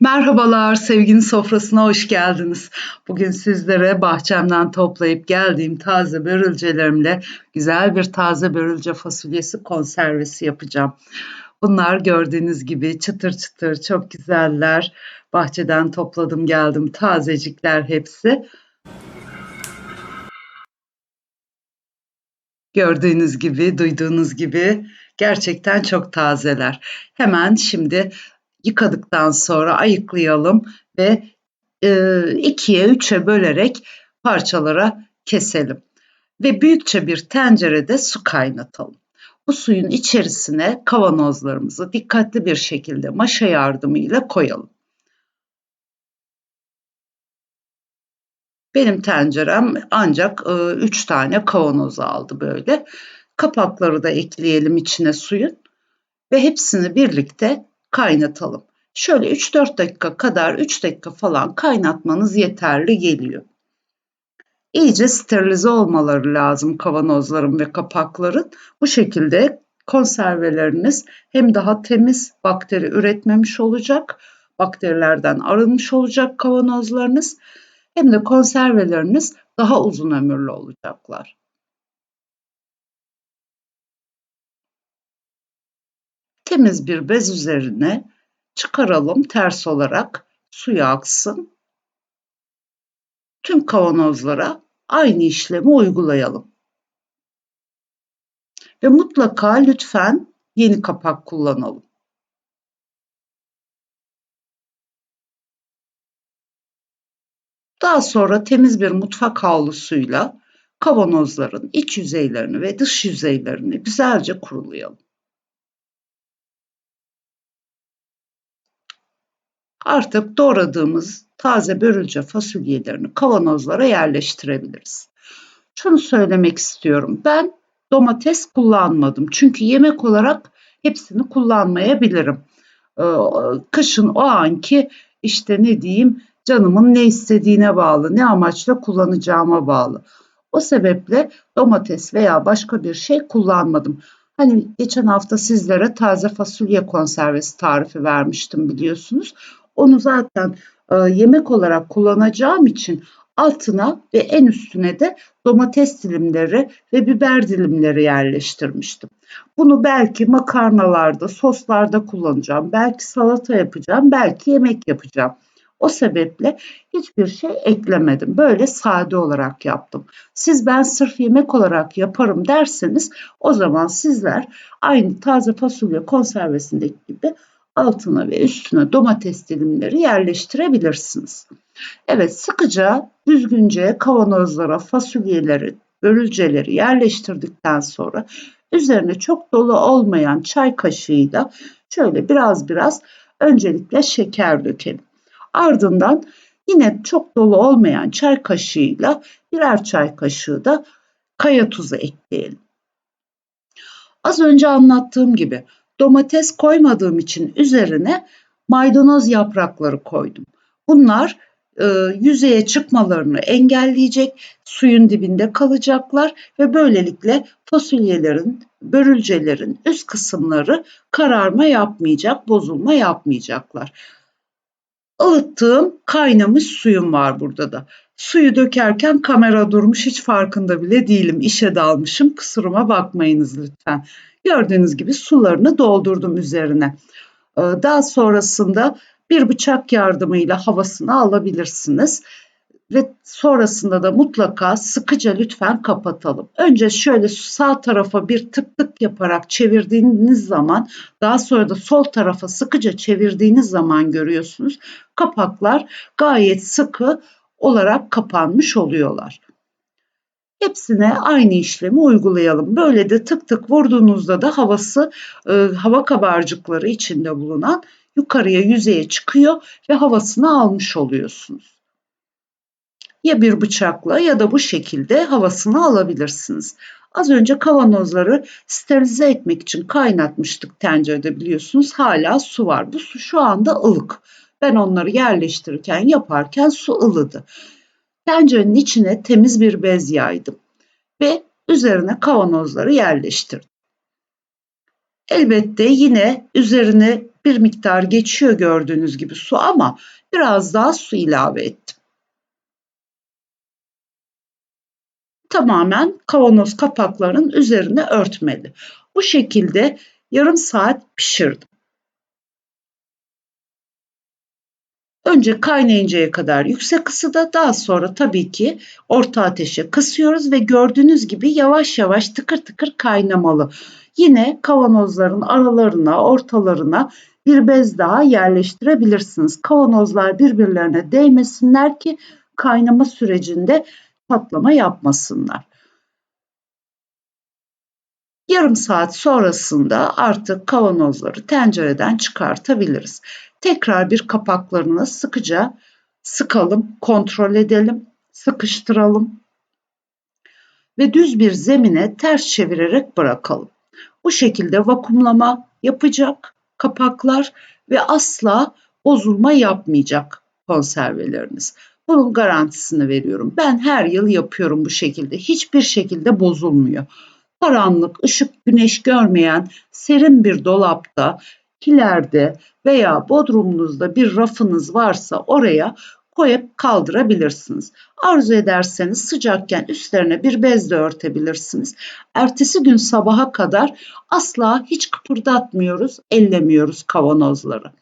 Merhabalar, sevginin sofrasına hoş geldiniz. Bugün sizlere bahçemden toplayıp geldiğim taze börülcelerimle güzel bir taze börülce fasulyesi konservesi yapacağım. Bunlar gördüğünüz gibi çıtır çıtır çok güzeller. Bahçeden topladım geldim tazecikler hepsi. Gördüğünüz gibi, duyduğunuz gibi gerçekten çok tazeler. Hemen şimdi yıkadıktan sonra ayıklayalım ve e, ikiye üçe bölerek parçalara keselim. Ve büyükçe bir tencerede su kaynatalım. Bu suyun içerisine kavanozlarımızı dikkatli bir şekilde maşa yardımıyla koyalım. Benim tencerem ancak 3 e, tane kavanoz aldı böyle. Kapakları da ekleyelim içine suyun ve hepsini birlikte kaynatalım. Şöyle 3-4 dakika kadar 3 dakika falan kaynatmanız yeterli geliyor. İyice sterilize olmaları lazım kavanozların ve kapakların. Bu şekilde konserveleriniz hem daha temiz bakteri üretmemiş olacak, bakterilerden arınmış olacak kavanozlarınız hem de konserveleriniz daha uzun ömürlü olacaklar. Temiz bir bez üzerine çıkaralım ters olarak suya aksın. Tüm kavanozlara aynı işlemi uygulayalım. Ve mutlaka lütfen yeni kapak kullanalım. Daha sonra temiz bir mutfak havlusuyla kavanozların iç yüzeylerini ve dış yüzeylerini güzelce kurulayalım. Artık doğradığımız taze börülce fasulyelerini kavanozlara yerleştirebiliriz. Şunu söylemek istiyorum. Ben domates kullanmadım. Çünkü yemek olarak hepsini kullanmayabilirim. Ee, kışın o anki işte ne diyeyim canımın ne istediğine bağlı, ne amaçla kullanacağıma bağlı. O sebeple domates veya başka bir şey kullanmadım. Hani geçen hafta sizlere taze fasulye konservesi tarifi vermiştim biliyorsunuz. Onu zaten e, yemek olarak kullanacağım için altına ve en üstüne de domates dilimleri ve biber dilimleri yerleştirmiştim. Bunu belki makarnalarda, soslarda kullanacağım, belki salata yapacağım, belki yemek yapacağım. O sebeple hiçbir şey eklemedim. Böyle sade olarak yaptım. Siz ben sırf yemek olarak yaparım derseniz o zaman sizler aynı taze fasulye konservesindeki gibi altına ve üstüne domates dilimleri yerleştirebilirsiniz. Evet sıkıca düzgünce kavanozlara fasulyeleri, börülceleri yerleştirdikten sonra üzerine çok dolu olmayan çay kaşığıyla şöyle biraz biraz öncelikle şeker dökelim. Ardından yine çok dolu olmayan çay kaşığıyla birer çay kaşığı da kaya tuzu ekleyelim. Az önce anlattığım gibi domates koymadığım için üzerine maydanoz yaprakları koydum. Bunlar e, yüzeye çıkmalarını engelleyecek, suyun dibinde kalacaklar ve böylelikle fasulyelerin, börülcelerin üst kısımları kararma yapmayacak, bozulma yapmayacaklar. Ilıttığım kaynamış suyum var burada da. Suyu dökerken kamera durmuş hiç farkında bile değilim. İşe dalmışım. Kusuruma bakmayınız lütfen. Gördüğünüz gibi sularını doldurdum üzerine. Ee, daha sonrasında bir bıçak yardımıyla havasını alabilirsiniz. Ve sonrasında da mutlaka sıkıca lütfen kapatalım. Önce şöyle sağ tarafa bir tık tık yaparak çevirdiğiniz zaman daha sonra da sol tarafa sıkıca çevirdiğiniz zaman görüyorsunuz. Kapaklar gayet sıkı olarak kapanmış oluyorlar. Hepsine aynı işlemi uygulayalım. Böyle de tık tık vurduğunuzda da havası e, hava kabarcıkları içinde bulunan yukarıya yüzeye çıkıyor ve havasını almış oluyorsunuz. Ya bir bıçakla ya da bu şekilde havasını alabilirsiniz. Az önce kavanozları sterilize etmek için kaynatmıştık tencerede biliyorsunuz. Hala su var. Bu su şu anda ılık. Ben onları yerleştirirken yaparken su ılıdı. Tencerenin içine temiz bir bez yaydım ve üzerine kavanozları yerleştirdim. Elbette yine üzerine bir miktar geçiyor gördüğünüz gibi su ama biraz daha su ilave ettim. Tamamen kavanoz kapaklarının üzerine örtmeli. Bu şekilde yarım saat pişirdim. Önce kaynayıncaya kadar yüksek ısıda daha sonra tabii ki orta ateşe kısıyoruz ve gördüğünüz gibi yavaş yavaş tıkır tıkır kaynamalı. Yine kavanozların aralarına, ortalarına bir bez daha yerleştirebilirsiniz. Kavanozlar birbirlerine değmesinler ki kaynama sürecinde patlama yapmasınlar. Yarım saat sonrasında artık kavanozları tencereden çıkartabiliriz. Tekrar bir kapaklarını sıkıca sıkalım, kontrol edelim, sıkıştıralım ve düz bir zemine ters çevirerek bırakalım. Bu şekilde vakumlama yapacak kapaklar ve asla bozulma yapmayacak konserveleriniz. Bunun garantisini veriyorum. Ben her yıl yapıyorum bu şekilde. Hiçbir şekilde bozulmuyor. Karanlık, ışık, güneş görmeyen serin bir dolapta, kilerde veya bodrumunuzda bir rafınız varsa oraya koyup kaldırabilirsiniz. Arzu ederseniz sıcakken üstlerine bir bezle örtebilirsiniz. Ertesi gün sabaha kadar asla hiç kıpırdatmıyoruz, ellemiyoruz kavanozları.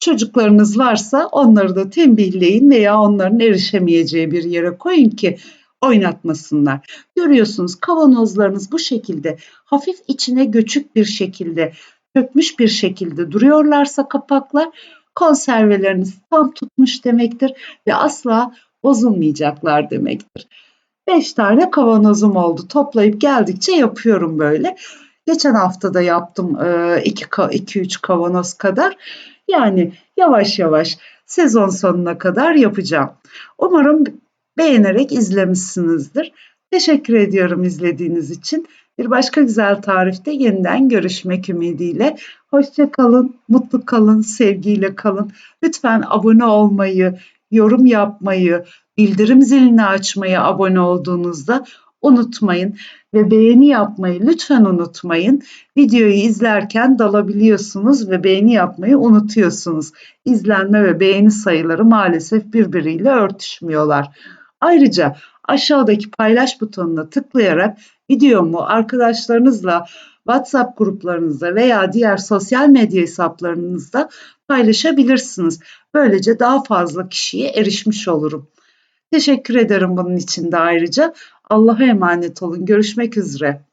Çocuklarınız varsa onları da tembihleyin veya onların erişemeyeceği bir yere koyun ki oynatmasınlar. Görüyorsunuz kavanozlarınız bu şekilde hafif içine göçük bir şekilde çökmüş bir şekilde duruyorlarsa kapaklar konserveleriniz tam tutmuş demektir ve asla bozulmayacaklar demektir. 5 tane kavanozum oldu. Toplayıp geldikçe yapıyorum böyle. Geçen hafta da yaptım 2-3 kavanoz kadar. Yani yavaş yavaş sezon sonuna kadar yapacağım. Umarım beğenerek izlemişsinizdir. Teşekkür ediyorum izlediğiniz için. Bir başka güzel tarifte yeniden görüşmek ümidiyle. Hoşça kalın, mutlu kalın, sevgiyle kalın. Lütfen abone olmayı, yorum yapmayı, bildirim zilini açmayı abone olduğunuzda unutmayın ve beğeni yapmayı lütfen unutmayın. Videoyu izlerken dalabiliyorsunuz ve beğeni yapmayı unutuyorsunuz. İzlenme ve beğeni sayıları maalesef birbiriyle örtüşmüyorlar. Ayrıca aşağıdaki paylaş butonuna tıklayarak videomu arkadaşlarınızla WhatsApp gruplarınızda veya diğer sosyal medya hesaplarınızda paylaşabilirsiniz. Böylece daha fazla kişiye erişmiş olurum. Teşekkür ederim bunun için de ayrıca. Allah'a emanet olun. Görüşmek üzere.